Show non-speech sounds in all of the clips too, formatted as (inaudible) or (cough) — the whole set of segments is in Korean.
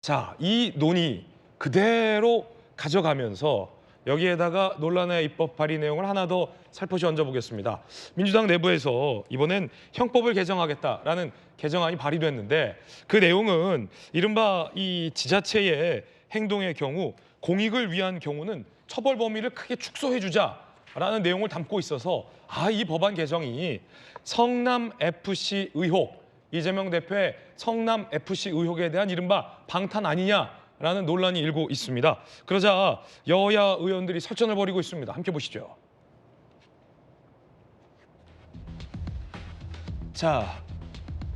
자, 이 논의 그대로 가져가면서 여기에다가 논란의 입법 발의 내용을 하나 더 살포시 얹어보겠습니다. 민주당 내부에서 이번엔 형법을 개정하겠다라는 개정안이 발의됐는데 그 내용은 이른바 이 지자체의 행동의 경우 공익을 위한 경우는 처벌 범위를 크게 축소해주자라는 내용을 담고 있어서 아 이 법안 개정이 성남 FC 의혹 이재명 대표의 성남 FC 의혹에 대한 이른바 방탄 아니냐라는 논란이 일고 있습니다. 그러자 여야 의원들이 설전을 벌이고 있습니다. 함께 보시죠. 자,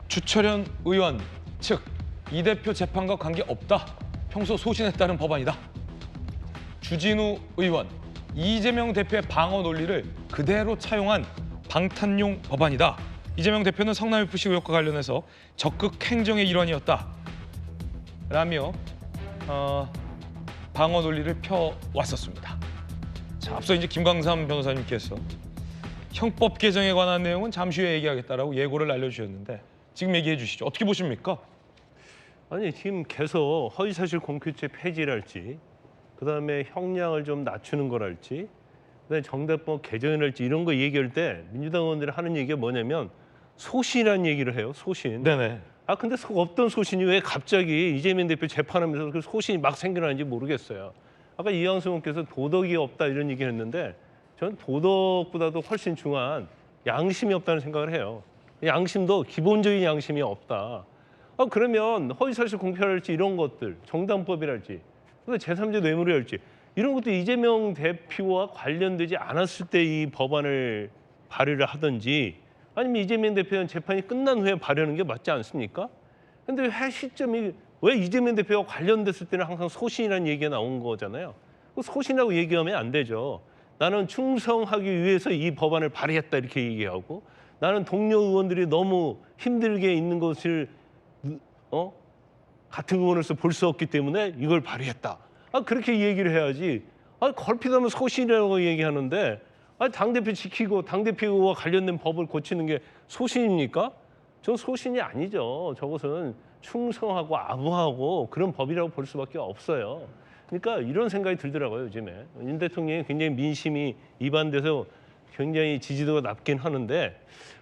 주철현 의원 측 이 대표 재판과 관계 없다. 평소 소신했다는 법안이다. 주진우 의원 이재명 대표의 방어 논리를 그대로 차용한 방탄용 법안이다. 이재명 대표는 성남 FC 의혹과 관련해서 적극 행정의 일환이었다. 라며 어, 방어 논리를 펴 왔었습니다. 자, 앞서 이제 김광삼 변호사님께서 형법 개정에 관한 내용은 잠시 후에 얘기하겠다라고 예고를 알려주셨는데 지금 얘기해 주시죠. 어떻게 보십니까? 아니 지금 계속 허위사실 공표죄 폐지랄지 그다음에 형량을 좀 낮추는 거랄지 그다음에 정답법 개정이랄지 이런 거 얘기할 때 민주당 의원들이 하는 얘기가 뭐냐면 소신이라는 얘기를 해요 소신. 네네. 아 근데 속 없던 소신이 왜 갑자기 이재명 대표 재판하면서 그 소신이 막 생겨나는지 모르겠어요. 아까 이양수 의원께서 도덕이 없다 이런 얘기를 했는데 저는 도덕보다도 훨씬 중요한 양심이 없다는 생각을 해요. 양심도 기본적인 양심이 없다. 아 그러면 허위사실 공표랄지 이런 것들 정당법이랄지 그 제3자 뇌물이랄지 이런 것도 이재명 대표와 관련되지 않았을 때 이 법안을 발의를 하든지 아니면 이재명 대표는 재판이 끝난 후에 발의하는 게 맞지 않습니까? 근데 왜 시점이 왜 이재명 대표와 관련됐을 때는 항상 소신이라는 얘기가 나온 거잖아요. 그 소신이라고 얘기하면 안 되죠. 나는 충성하기 위해서 이 법안을 발의했다 이렇게 얘기하고 나는 동료 의원들이 너무 힘들게 있는 것을 어? 같은 의원으로서 볼 수 없기 때문에 이걸 발의했다. 아 그렇게 얘기를 해야지. 아 걸핏하면 소신이라고 얘기하는데 아 당대표 지키고 당대표와 관련된 법을 고치는 게 소신입니까? 전 소신이 아니죠. 저것은 충성하고 아부하고 그런 법이라고 볼 수밖에 없어요. 그러니까 이런 생각이 들더라고요 요즘에 윤 대통령이 굉장히 민심이 이반돼서 굉장히 지지도가 낮긴 하는데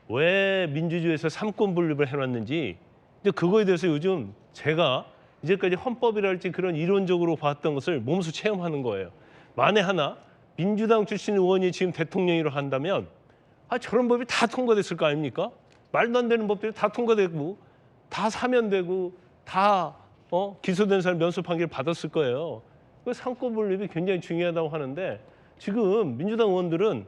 왜 민주주의에서 삼권 분립을 해놨는지 이제 그거에 대해서 요즘 제가 이제까지 헌법이랄지 그런 이론적으로 봤던 것을 몸소 체험하는 거예요. 만에 하나 민주당 출신 의원이 지금 대통령으로 한다면 아 저런 법이 다 통과됐을 거 아닙니까? 말도 안 되는 법들이 다 통과되고 다 사면되고 다 어? 기소된 사람 면소 판결 받았을 거예요. 그 상권 분립이 굉장히 중요하다고 하는데 지금 민주당 의원들은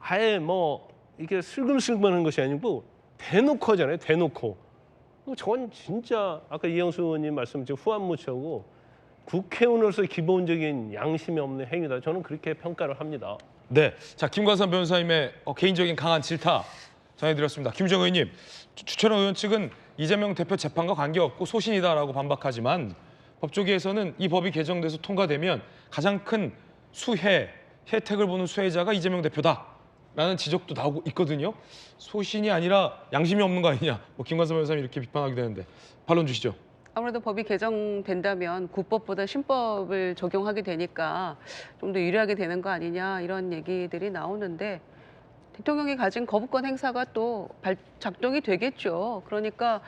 아예 뭐 이게 슬금슬금하는 것이 아니고 대놓고 하잖아요. 대놓고. 저건 진짜 아까 이영수 의원님 말씀처럼 후한무치하고 국회의원으로서 기본적인 양심이 없는 행위다. 저는 그렇게 평가를 합니다. 네, 자 김광삼 변호사님의 어, 개인적인 강한 질타 전해드렸습니다. 김정 의원님, 주- 주철원 의원 측은 이재명 대표 재판과 관계없고 소신이다라고 반박하지만 법조계에서는 이 법이 개정돼서 통과되면 가장 큰 수혜 혜택을 보는 수혜자가 이재명 대표다라는 지적도 나오고 있거든요. 소신이 아니라 양심이 없는 거 아니냐? 뭐 김광삼 변호사님 이렇게 비판하게 되는데 반론 주시죠. 아무래도 법이 개정된다면 국법보다 신법을 적용하게 되니까 좀 더 유리하게 되는 거 아니냐 이런 얘기들이 나오는데 대통령이 가진 거부권 행사가 또 발- 작동이 되겠죠. 그러니까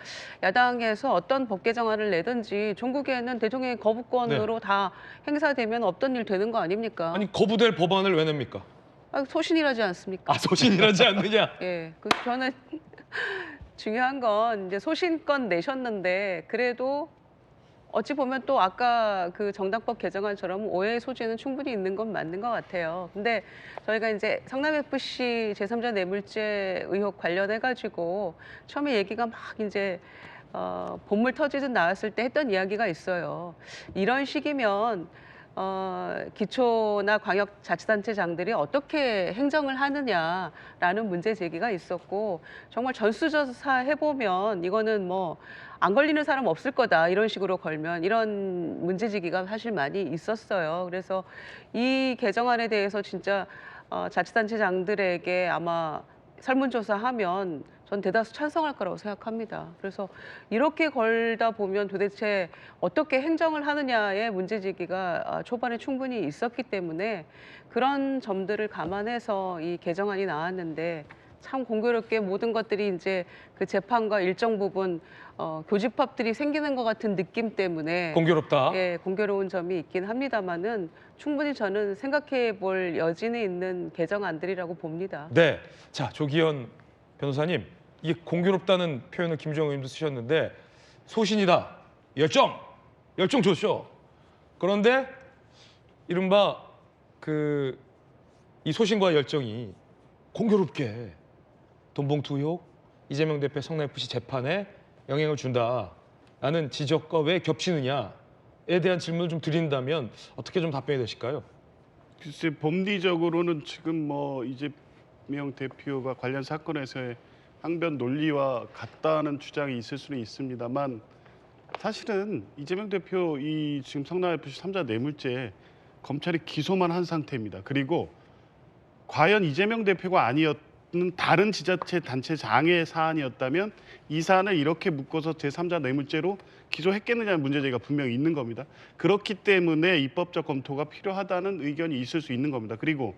야당에서 어떤 법 개정안을 내든지 전국에는 대통령의 거부권으로 다 행사되면 없던 일 되는 거 아닙니까? 아니 거부될 법안을 왜 냅니까? 아, 소신이라지 않습니까? 아 소신이라지 않느냐? (laughs) 예, 그 저는 중요한 건 이제 소신껏 내셨는데 그래도 어찌 보면 또 아까 그 정당법 개정안처럼 오해의 소지는 충분히 있는 건 맞는 것 같아요. 근데 저희가 이제 성남 FC 제3자 뇌물죄 의혹 관련해 가지고 처음에 얘기가 막 이제 어, 본물 터지듯 나왔을 때 했던 이야기가 있어요. 이런 식이면 어, 기초나 광역자치단체장들이 어떻게 행정을 하느냐라는 문제 제기가 있었고 정말 전수조사 해보면 이거는 뭐 안 걸리는 사람 없을 거다 이런 식으로 걸면 이런 문제 제기가 사실 많이 있었어요. 그래서 이 개정안에 대해서 진짜 어, 자치단체장들에게 아마 설문조사하면 전 대다수 찬성할 거라고 생각합니다. 그래서 이렇게 걸다 보면 도대체 어떻게 행정을 하느냐의 문제제기가 아, 초반에 충분히 있었기 때문에 그런 점들을 감안해서 이 개정안이 나왔는데 참 공교롭게 모든 것들이 이제 그 재판과 일정 부분 어, 교집합들이 생기는 것 같은 느낌 때문에 공교롭다. 예, 공교로운 점이 있긴 합니다만은 충분히 저는 생각해 볼 여지는 있는 개정안들이라고 봅니다. 네. 자, 조기현 변호사님, 이 공교롭다는 표현을 김정은 의원도 쓰셨는데 소신이다. 열정. 열정 좋죠. 그런데 이른바 그 이 소신과 열정이 공교롭게 돈봉투 의혹, 이재명 대표 성남FC 재판에 영향을 준다라는 지적과 왜 겹치느냐에 대한 질문을 좀 드린다면 어떻게 좀 답변이 되실까요? 글쎄 법리적으로는 지금 뭐 이 재명 대표가 관련 사건에서의 항변 논리와 같다는 주장이 있을 수는 있습니다만 사실은 이재명 대표 이 지금 성남FC 삼자 뇌물죄 검찰이 기소만 한 상태입니다. 그리고 과연 이재명 대표가 아니었는 다른 지자체 단체 장의 사안이었다면 이 사안을 이렇게 묶어서 제3자 뇌물죄로 기소했겠느냐는 문제제기가 분명히 있는 겁니다. 그렇기 때문에 입법적 검토가 필요하다는 의견이 있을 수 있는 겁니다. 그리고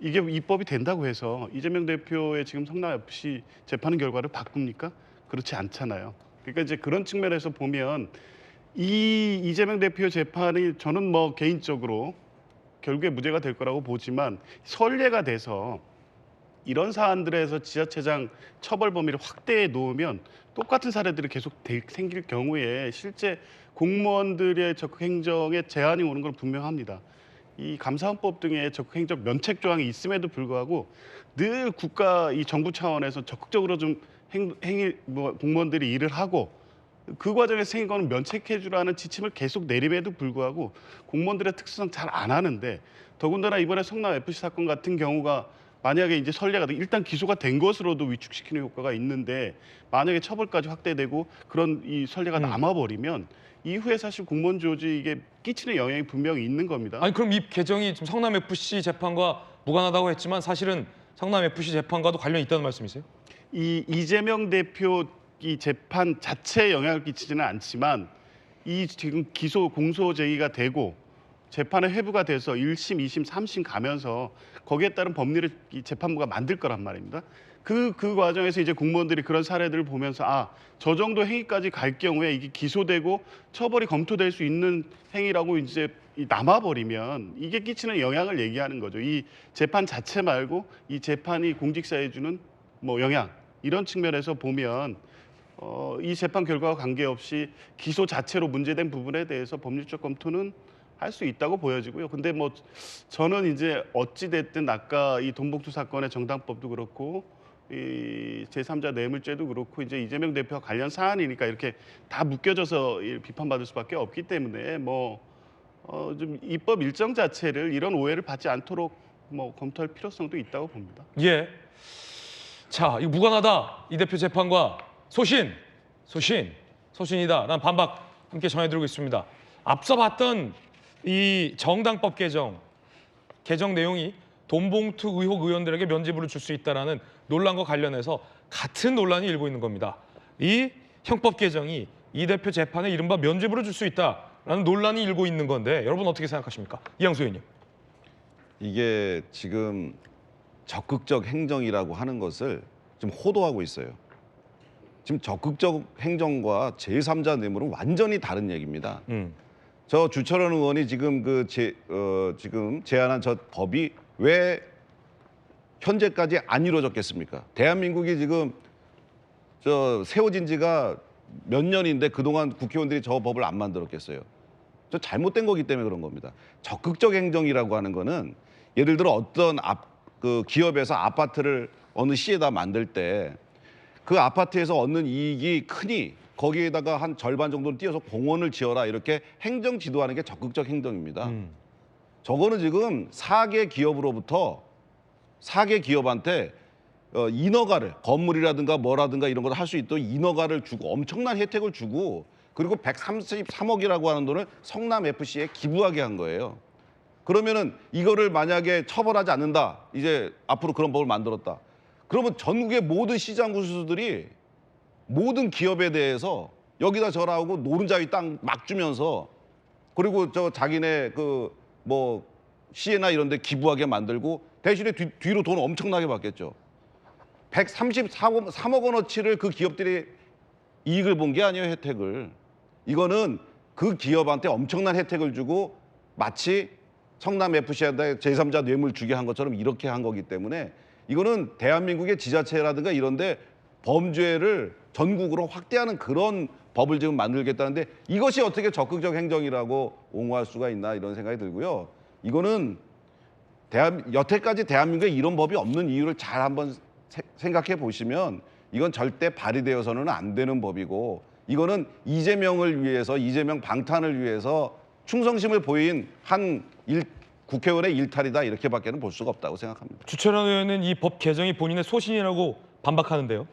이게 입법이 된다고 해서 이재명 대표의 지금 성남 FC 재판 결과를 바꿉니까? 그렇지 않잖아요. 그러니까 이제 그런 측면에서 보면 이 이재명 대표 재판이 저는 뭐 개인적으로 결국에 무죄가 될 거라고 보지만 선례가 돼서 이런 사안들에서 지자체장 처벌 범위를 확대해 놓으면 똑같은 사례들이 계속 될- 생길 경우에 실제 공무원들의 적극 행정에 제한이 오는 건 분명합니다. 이 감사원법 등의 적극 행정 면책 조항이 있음에도 불구하고 늘 국가 이 정부 차원에서 적극적으로 좀 행, 행일 뭐 공무원들이 일을 하고 그 과정에서 생긴 거는 면책해 주라는 지침을 계속 내림에도 불구하고 공무원들의 특수성 잘안 하는데 더군다나 이번에 성남 FC 사건 같은 경우가 만약에 이제 선례가 돼- 일단 기소가 된 것으로도 위축시키는 효과가 있는데 만약에 처벌까지 확대되고 그런 이 선례가 음. 남아버리면 이후에 사실 공무원 조직에 끼치는 영향이 분명히 있는 겁니다. 아니 그럼 이 개정이 지금 성남 FC 재판과 무관하다고 했지만 사실은 성남 FC 재판과도 관련이 있다는 말씀이세요? 이 이재명 대표 이 재판 자체에 영향을 끼치지는 않지만 이 지금 기소 공소 제기가 되고 재판에 회부가 돼서 1심, 2심, 3심 가면서 거기에 따른 법리를 이 재판부가 만들 거란 말입니다. 그, 그 과정에서 이제 공무원들이 그런 사례들을 보면서 아, 저 정도 행위까지 갈 경우에 이게 기소되고 처벌이 검토될 수 있는 행위라고 이제 이 남아버리면 이게 끼치는 영향을 얘기하는 거죠. 이 재판 자체 말고 이 재판이 공직사에 주는 뭐 영향 이런 측면에서 보면 어, 이 재판 결과와 관계없이 기소 자체로 문제된 부분에 대해서 법률적 검토는 할 수 있다고 보여지고요. 근데 뭐 저는 이제 어찌 됐든 아까 이 돈봉투 사건의 정당법도 그렇고 이 제3자 뇌물죄도 그렇고 이제 이재명 대표와 관련 사안이니까 이렇게 다 묶여져서 이 비판받을 수밖에 없기 때문에 뭐 어, 좀 입법 일정 자체를 이런 오해를 받지 않도록 뭐 검토할 필요성도 있다고 봅니다. 예. 자, 이거 무관하다. 이 대표 재판과 소신, 소신, 소신이다. 난 반박 함께 전해드리고 있습니다. 앞서 봤던 이 정당법 개정 개정 내용이 돈봉투 의혹 의원들에게 면죄부를 줄 수 있다라는 논란과 관련해서 같은 논란이 일고 있는 겁니다. 이 형법 개정이 이 대표 재판에 이른바 면죄부를 줄 수 있다라는 논란이 일고 있는 건데 여러분 어떻게 생각하십니까? 이양수 의원님. 이게 지금 적극적 행정이라고 하는 것을 좀 호도하고 있어요. 지금 적극적 행정과 제3자 뇌물은 완전히 다른 얘기입니다. 음. 저 주철원 의원이 지금 그 제, 어, 지금 제안한 저 법이 왜 현재까지 안 이루어졌겠습니까? 대한민국이 지금 저 세워진 지가 몇 년인데 그동안 국회의원들이 저 법을 안 만들었겠어요. 저 잘못된 거기 때문에 그런 겁니다. 적극적 행정이라고 하는 거는 예를 들어 어떤 앞, 그 기업에서 아파트를 어느 시에다 만들 때 그 아파트에서 얻는 이익이 크니 거기에다가 한 절반 정도를 띄어서 공원을 지어라 이렇게 행정 지도하는 게 적극적 행정입니다. 음. 저거는 지금 사개 기업으로부터 사개 기업한테 어, 인허가를 건물이라든가 뭐라든가 이런 걸 할 수 있도록 인허가를 주고 엄청난 혜택을 주고 그리고 133억이라고 하는 돈을 성남 FC에 기부하게 한 거예요. 그러면은 이거를 만약에 처벌하지 않는다. 이제 앞으로 그런 법을 만들었다. 그러면 전국의 모든 시장 구수들이 모든 기업에 대해서 여기다 절하고 노른자위 땅 막 주면서 그리고 저 자기네 그 뭐 시에나 이런 데 기부하게 만들고 대신에 뒤, 뒤로 돈 엄청나게 받겠죠. 134억 3억 원어치를 그 기업들이 이익을 본 게 아니에요, 혜택을. 이거는 그 기업한테 엄청난 혜택을 주고 마치 성남 FC한테 제3자 뇌물 주게 한 것처럼 이렇게 한 거기 때문에 이거는 대한민국의 지자체라든가 이런데 범죄를 전국으로 확대하는 그런 법을 지금 만들겠다는데 이것이 어떻게 적극적 행정이라고 옹호할 수가 있나 이런 생각이 들고요. 이거는 대한 여태까지 대한민국에 이런 법이 없는 이유를 잘 한번 세- 생각해 보시면 이건 절대 발의되어서는 안 되는 법이고 이거는 이재명을 위해서 이재명 방탄을 위해서 충성심을 보인 한 일, 국회의원의 일탈이다 이렇게밖에는 볼 수가 없다고 생각합니다. 주철현 의원은 이 법 개정이 본인의 소신이라고 반박하는데요.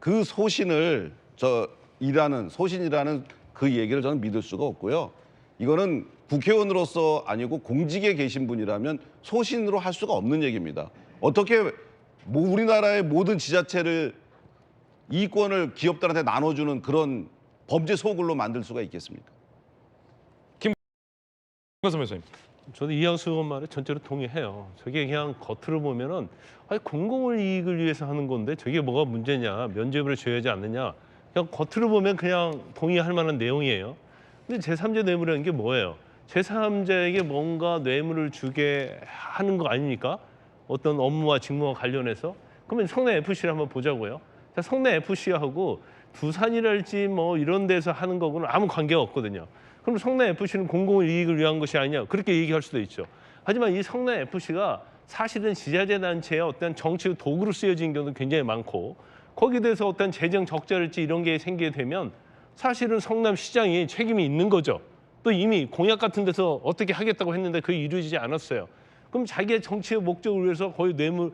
그 소신을 저 일하는 소신이라는 그 얘기를 저는 믿을 수가 없고요. 이거는 국회의원으로서 아니고 공직에 계신 분이라면 소신으로 할 수가 없는 얘기입니다. 어떻게 뭐 우리나라의 모든 지자체를 이권을 기업들한테 나눠주는 그런 범죄 소굴로 만들 수가 있겠습니까? 김관섭 교수님. 저도 이양수 의원 말에 전체로 동의해요. 저게 그냥 겉으로 보면은 아니 공공을 이익을 위해서 하는 건데 저게 뭐가 문제냐 면죄부를 줘야지 않느냐 그냥 겉으로 보면 그냥 동의할 만한 내용이에요. 근데 제3자 뇌물이라는 게 뭐예요? 제3자에게 뭔가 뇌물을 주게 하는 거 아닙니까? 어떤 업무와 직무와 관련해서 그러면 성내 FC를 한번 보자고요. 자, 성내 FC하고 두산이랄지 뭐 이런 데서 하는 거고는 아무 관계가 없거든요. 그럼 성내 FC는 공공의 이익을 위한 것이 아니냐 그렇게 얘기할 수도 있죠. 하지만 이 성내 FC가 사실은 지자체 단체의 어떤 정치 도구로 쓰여진 경우도 굉장히 많고 거기에 대해서 어떤 재정 적자랄지 이런 게 생기게 되면 사실은 성남시장이 책임이 있는 거죠. 또 이미 공약 같은 데서 어떻게 하겠다고 했는데 그게 이루어지지 않았어요. 그럼 자기의 정치의 목적을 위해서 거의 뇌물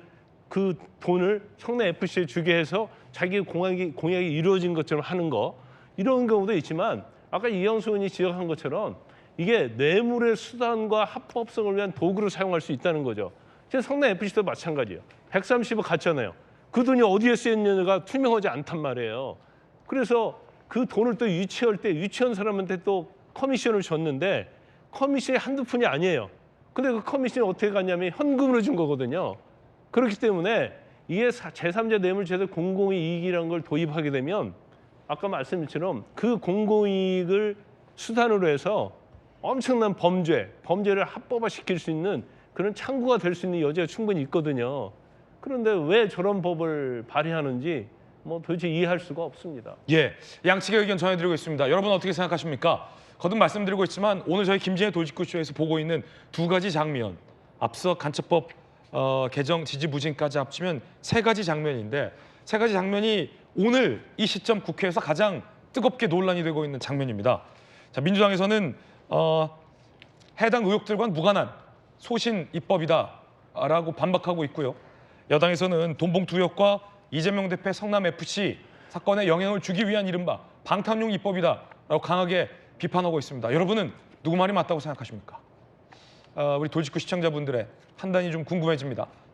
그 돈을 성내 FC에 주게 해서 자기 공약이 공약이 이루어진 것처럼 하는 거 이런 경우도 있지만 아까 이영수 의원이 지적한 것처럼 이게 뇌물의 수단과 합법성을 위한 도구로 사용할 수 있다는 거죠. 지금 성내 FC도 마찬가지예요. 130억 갔잖아요. 그 돈이 어디에 쓰였느냐가 투명하지 않단 말이에요. 그래서 그 돈을 또 유치할 때 유치한 사람한테 또 커미션을 줬는데 커미션이 한두 푼이 아니에요. 근데 그 커미션이 어떻게 갔냐면 현금으로 준 거거든요. 그렇기 때문에 이게 사- 제3자 뇌물죄에서 공공이익이라는 걸 도입하게 되면 아까 말씀드린 것처럼 그 공공이익을 수단으로 해서 엄청난 범죄, 범죄를 합법화시킬 수 있는 그런 창구가 될 수 있는 여지가 충분히 있거든요. 그런데 왜 저런 법을 발의하는지 뭐 도대체 이해할 수가 없습니다. 예, 양측의 의견 전해드리고 있습니다. 여러분 어떻게 생각하십니까? 거듭 말씀드리고 있지만 오늘 저희 김진애 돌직구쇼에서 보고 있는 두 가지 장면, 앞서 간첩법 어, 개정 지지 부진까지 합치면 세 가지 장면인데 세 가지 장면이 오늘 이 시점 국회에서 가장 뜨겁게 논란이 되고 있는 장면입니다. 자, 민주당에서는 어, 해당 의혹들과는 무관한 소신 입법이다라고 반박하고 있고요. 여당에서는 돈봉투 의혹과 이재명 대표의 성남 FC 사건에 영향을 주기 위한 이른바 방탄용 입법이다라고 강하게 비판하고 있습니다. 여러분은 누구 말이 맞다고 생각하십니까? 어, 우리 돌직구 시청자분들의 판단이 좀 궁금해집니다.